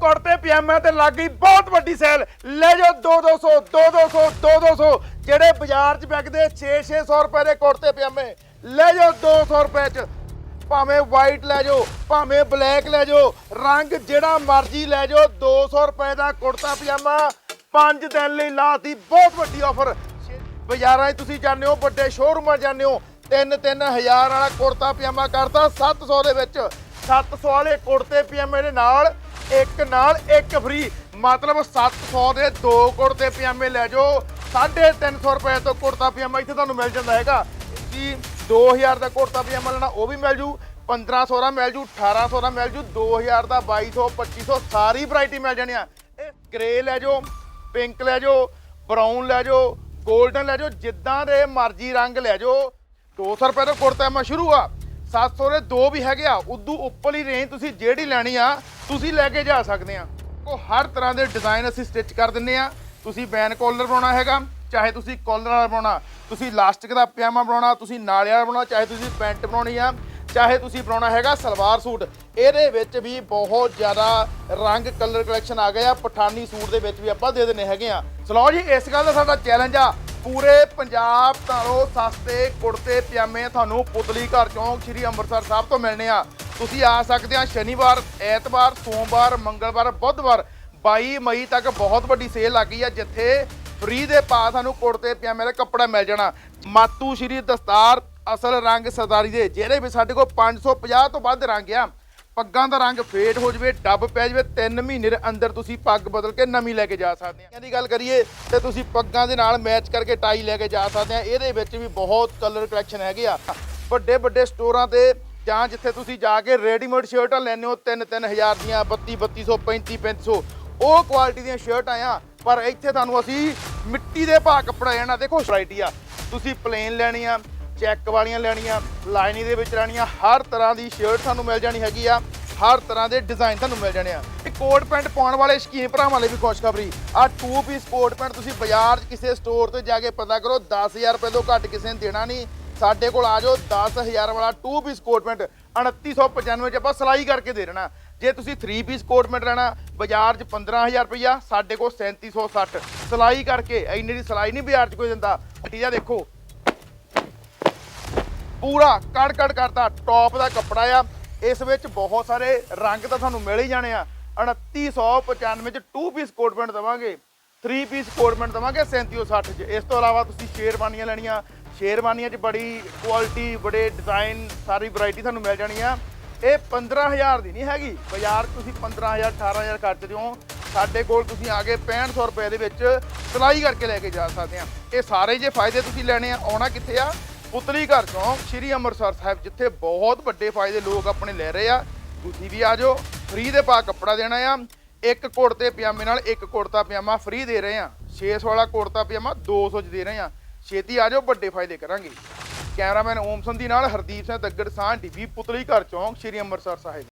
ਕੁੜਤੇ ਪਜਾਮਿਆਂ ਤੇ ਲੱਗ ਗਈ ਬਹੁਤ ਵੱਡੀ ਸੇਲ। ਲੈ ਜਾਓ 2 200 2 200 2 200 ਜਿਹੜੇ ਬਾਜ਼ਾਰ 'ਚ ਵਿਕਦੇ 6 600 ਰੁਪਏ ਦੇ ਕੁੜਤੇ ਪਜਾਮੇ ਲੈ ਜਾਓ 200 ਰੁਪਏ 'ਚ। ਭਾਵੇਂ ਵਾਈਟ ਲੈ ਜਾਓ, ਭਾਵੇਂ ਬਲੈਕ ਲੈ ਜਾਓ, ਰੰਗ ਜਿਹੜਾ ਮਰਜ਼ੀ ਲੈ ਜਾਓ 200 ਰੁਪਏ ਦਾ ਕੁੜਤਾ, ਪਜਾਮਾ 5 ਦਿਨ ਲਈ ਲਾਤੀ, ਬਹੁਤ ਵੱਡੀ ਆਫਰ ਬਾਜ਼ਾਰਾਂ 'ਚ ਤੁਸੀਂ ਜਾਂਦੇ ਹੋ, ਵੱਡੇ ਸ਼ੋਰੂਮਾਂ ਜਾਂਦੇ ਹੋ 3-3 ਹਜ਼ਾਰ ਵਾਲਾ ਕੁੜਤਾ, ਪਜਾਮਾ ਕਰਤਾ 700 ਦੇ ਵਿੱਚ। 700 ਵਾਲੇ ਕੁੜਤੇ, ਪਜਾਮੇ ਦੇ ਨਾਲ ਇੱਕ ਨਾਲ ਇੱਕ ਫ੍ਰੀ ਮਤਲਬ 700 ਦੇ ਦੋ ਕੁੜਤੇ ਪਜਾਮੇ ਲੈ ਜਾਓ। 350 ਰੁਪਏ ਤੋਂ ਕੁੜਤਾ ਪਜਾਮਾ ਇੱਥੇ ਤੁਹਾਨੂੰ ਮਿਲ ਜਾਂਦਾ ਹੈਗਾ। ਜੀ 2000 ਦਾ ਕੁੜਤਾ ਪਜਾਮਾ ਲੈਣਾ, ਉਹ ਵੀ ਮਿਲ ਜੂ। 1500 ਦਾ ਮਿਲ ਜੂ 1800 ਦਾ ਮਿਲ ਜੂ 2000 ਦਾ 2200 2500 ਸਾਰੀ ਵੈਰਾਈਟੀ ਮਿਲ ਜਾਣੀ ਆ। ਇਹ ਗ੍ਰੇ ਲੈ ਜਾਓ ਪਿੰਕ ਲੈ ਜਾਓ ਬਰਾਊਨ ਲੈ ਜਾਓ 골ਡਨ ਲੈ ਜਾਓ, ਜਿੱਦਾਂ ਦੇ ਮਰਜ਼ੀ ਰੰਗ ਲੈ ਜਾਓ। 200 ਰੁਪਏ ਤੋਂ ਕੁੜਤਾ ਪਜਾਮਾ ਸ਼ੁਰੂ ਆ। 700 ਦੇ ਦੋ ਵੀ ਹੈਗੇ ਆ, ਉਦੋਂ ਉੱਪਰਲੀ ਰੇਂਜ ਤੁਸੀਂ ਜਿਹੜੀ ਲੈਣੀ ਆ ਤੁਸੀਂ ਲੈ ਕੇ ਜਾ ਸਕਦੇ ਆ। ਉਹ ਹਰ ਤਰ੍ਹਾਂ ਦੇ ਡਿਜ਼ਾਈਨ ਅਸੀਂ ਸਟਿਚ ਕਰ ਦਿੰਨੇ ਆ। ਤੁਸੀਂ ਬੈਨ ਕਾਲਰ ਬਣਾਉਣਾ ਹੈਗਾ, ਚਾਹੇ ਤੁਸੀਂ ਕਾਲਰ ਵਾਲਾ ਬਣਾਉਣਾ, ਤੁਸੀਂ ਲਾਸਟਿਕ ਦਾ ਪਜਾਮਾ ਬਣਾਉਣਾ, ਤੁਸੀਂ ਨਾਲੇ ਵਾਲਾ ਬਣਾਉਣਾ, ਚਾਹੇ ਤੁਸੀਂ ਪੈਂਟ ਬਣਾਉਣੀ ਆ, ਚਾਹੇ ਤੁਸੀਂ ਬਣਾਉਣਾ ਹੈਗਾ ਸਲਵਾਰ ਸੂਟ। ਇਹਦੇ ਵਿੱਚ ਵੀ ਬਹੁਤ ਜ਼ਿਆਦਾ ਰੰਗ ਕਲਰ ਕਲੈਕਸ਼ਨ ਆ ਗਏ ਆ। ਪਠਾਨੀ ਸੂਟ ਦੇ ਵਿੱਚ ਵੀ ਆਪਾਂ ਦੇ ਦਿੰਨੇ ਹੈਗੇ ਆ। ਸਲੋ ਜੀ, ਇਸ ਗੱਲ ਦਾ ਸਾਡਾ ਚੈਲੰਜ ਆ। ਪੂਰੇ ਪੰਜਾਬ ਤੁਹਾਨੂੰ ਸਸਤੇ ਕੁੜਤੇ, ਪਜਾਮੇ ਤੁਹਾਨੂੰ ਪੁਤਲੀ ਘਰ ਚੌਂਕ ਸ਼੍ਰੀ ਅੰਮ੍ਰਿਤਸਰ ਸਾਹਿਬ ਤੋਂ ਮਿਲਣੇ ਆ। ਤੁਸੀਂ ਆ ਸਕਦੇ ਆ ਸ਼ਨੀਵਾਰ, ਐਤਵਾਰ, ਸੋਮਵਾਰ, ਮੰਗਲਵਾਰ, ਬੁੱਧਵਾਰ। 22 ਮਈ ਤੱਕ ਬਹੁਤ ਵੱਡੀ ਸੇਲ ਲੱਗੀ ਆ, ਜਿੱਥੇ ਫ੍ਰੀ ਦੇ ਪਾ ਸਾਨੂੰ ਕੁੜਤੇ ਪਜਾਮੇ ਦਾ ਕੱਪੜਾ ਮਿਲ ਜਾਣਾ। ਮਾਤੂ ਸ਼੍ਰੀ ਦਸਤਾਰ, ਅਸਲ ਰੰਗ ਸਰਦਾਰੀ ਦੇ, ਜਿਹੜੇ ਵੀ ਸਾਡੇ ਕੋਲ 550 ਤੋਂ ਵੱਧ ਰੰਗ ਆ, ਪੱਗਾਂ ਦਾ ਰੰਗ ਫੇਡ ਹੋ ਜਵੇ, ਡੱਬ ਪੈ ਜਵੇ 3 ਮਹੀਨੇ ਦੇ ਅੰਦਰ ਤੁਸੀਂ ਪੱਗ ਬਦਲ ਕੇ ਨਵੀਂ ਲੈ ਕੇ ਜਾ ਸਕਦੇ ਆ। ਇਹਦੀ ਗੱਲ ਕਰੀਏ ਤੇ ਤੁਸੀਂ ਪੱਗਾਂ ਦੇ ਨਾਲ ਮੈਚ ਕਰਕੇ ਟਾਈ ਲੈ ਕੇ ਜਾ ਸਕਦੇ ਆ। ਇਹਦੇ ਵਿੱਚ ਵੀ ਬਹੁਤ ਕਲਰ ਕਲੈਕਸ਼ਨ ਹੈਗੇ ਆ। ਵੱਡੇ ਵੱਡੇ ਸਟੋਰਾਂ ਤੇ ਜਾਂ ਜਿੱਥੇ ਤੁਸੀਂ ਜਾ ਕੇ ਰੈਡੀਮੇਡ ਸ਼ਰਟਾਂ ਲੈਣੇ ਹੋ 3-3000 ਦੀਆਂ 32-3200 35-3500 ਉਹ ਕੁਆਲਿਟੀ ਦੀਆਂ ਸ਼ਰਟਾਂ ਆ। ਪਰ ਇੱਥੇ ਤੁਹਾਨੂੰ ਅਸੀਂ ਮਿੱਟੀ ਦੇ ਭਾਅ ਕੱਪੜਾ ਜਾਣਾ ਦੇਖੋ ਵੈਰਾਈਟੀ ਆ। ਤੁਸੀਂ ਪਲੇਨ ਲੈਣੀ ਆ ਚੈੱਕ ਵਾਲੀਆਂ ਲੈਣੀਆਂ ਲਾਈਨਿੰਗ ਦੇ ਵਿੱਚ ਲੈਣੀਆਂ ਹਰ ਤਰ੍ਹਾਂ ਦੀ ਸ਼ਰਟ ਤੁਹਾਨੂੰ ਮਿਲ ਜਾਣੀ ਹੈਗੀ ਆ। ਹਰ ਤਰ੍ਹਾਂ ਦੇ ਡਿਜ਼ਾਈਨ ਤੁਹਾਨੂੰ ਮਿਲ ਜਾਣੇ ਆ। ਇਹ ਕੋਟ ਪੈਂਟ ਪਾਉਣ ਵਾਲੇ ਸ਼ਕੀਨ ਭਰਾਵਾਂ ਲਈ ਵੀ ਖੁਸ਼ਖਬਰੀ। ਆ 2 ਪੀਸ ਕੋਟ ਪੈਂਟ ਤੁਸੀਂ ਬਾਜ਼ਾਰ 'ਚ ਕਿਸੇ ਸਟੋਰ ਤੇ ਜਾ ਕੇ ਪਤਾ ਕਰੋ 10000 ਰੁਪਏ ਤੋਂ ਘੱਟ ਕਿਸੇ ਨੇ ਦੇਣਾ ਨਹੀਂ। ਸਾਡੇ ਕੋਲ ਆ ਜਾਓ 10000 ਵਾਲਾ 2 ਪੀਸ ਕੋਟ ਪੈਂਟ 2995 ਚ ਆਪਾਂ ਸਿਲਾਈ ਕਰਕੇ ਦੇ ਦੇਣਾ। ਜੇ ਤੁਸੀਂ 3 ਪੀਸ ਕੋਟਮੈਂਟ ਲੈਣਾ, ਬਾਜ਼ਾਰ 'ਚ 15000 ਰੁਪਇਆ ਸਾਡੇ ਕੋਲ 3760 ਸਿਲਾਈ ਕਰਕੇ, ਇੰਨੀ ਦੀ ਸਿਲਾਈ ਨਹੀਂ ਬਾਜ਼ਾਰ 'ਚ ਕੋਈ ਦਿੰਦਾ। ਟੀਆ ਦੇਖੋ। ਪੂਰਾ ਕੜ ਕੜ ਕਰਤਾ ਟੌਪ ਦਾ ਕੱਪੜਾ ਆ। ਇਸ ਵਿੱਚ ਬਹੁਤ ਸਾਰੇ ਰੰਗ ਤਾਂ ਤੁਹਾਨੂੰ ਮਿਲ ਹੀ ਜਾਣੇ ਆ। 2995 ਚ 2 ਪੀਸ ਕੋਟਮੈਂਟ ਦਵਾਂਗੇ। 3 ਪੀਸ ਕੋਟ ਪੈਂਟ ਦਵਾਂਗੇ 3760 ਚ। ਇਸ ਤੋਂ ਇਲਾਵਾ ਤੁਸੀਂ ਸ਼ੇਰਵਾਨੀਆਂ ਲੈਣੀਆਂ ਸ਼ੇਰਵਾਨੀਆਂ 'ਚ ਬੜੀ ਕੁਆਲਿਟੀ ਬੜੇ ਡਿਜ਼ਾਈਨ ਸਾਰੀ ਵੈਰਾਈਟੀ ਤੁਹਾਨੂੰ ਮਿਲ ਜਾਣੀ ਆ। ਇਹ 15000 ਦੀ ਨਹੀਂ ਹੈਗੀ। ਬਾਜ਼ਾਰ 'ਚ ਤੁਸੀਂ 15000 18000 ਖਰਚਦੇ ਹੋ। ਸਾਡੇ ਕੋਲ ਤੁਸੀਂ ਆ ਕੇ 6500 ਰੁਪਏ ਦੇ ਵਿੱਚ ਸਿਲਾਈ ਕਰਕੇ ਲੈ ਕੇ ਜਾ ਸਕਦੇ ਆ। ਇਹ ਸਾਰੇ ਜੇ ਫਾਇਦੇ ਤੁਸੀਂ ਲੈਣੇ ਆ, ਆਉਣਾ ਕਿੱਥੇ ਆ? ਪੁਤਲੀ ਘਰ ਚੌਂਕ, ਸ਼੍ਰੀ ਅੰਮ੍ਰਿਤਸਰ ਸਾਹਿਬ, ਜਿੱਥੇ ਬਹੁਤ ਵੱਡੇ ਫਾਇਦੇ ਲੋਕ ਆਪਣੇ ਲੈ ਰਹੇ ਆ। ਤੁਸੀਂ ਵੀ ਆ ਜਾਓ। ਫ੍ਰੀ ਦੇ ਪਾ ਕੱਪੜਾ ਦੇਣਾ ਆ। ਇੱਕ ਕੁੜਤੇ ਪਜਾਮੇ ਨਾਲ ਇੱਕ ਕੁੜਤਾ ਪਜਾਮਾ ਫ੍ਰੀ ਦੇ ਰਹੇ ਆ। 600 ਵਾਲਾ ਕੁੜਤਾ ਪਜਾਮਾ 200 ਚ ਦੇ ਰਹੇ ਆ। ਛੇਤੀ ਆ ਜਾਓ, ਵੱਡੇ ਫਾਇਦੇ ਕਰਾਂਗੇ। ਕੈਮਰਾਮੈਨ ਓਮ ਸੰਧੀ ਨਾਲ ਹਰਦੀਪ ਸਿੰਘ ਦੱਗੜ ਸਾਹ ਟੀਵੀ ਪੁਤਲੀ ਘਰ ਚੌਂਕ, ਸ਼੍ਰੀ ਅੰਮ੍ਰਿਤਸਰ ਸਾਹਿਬ।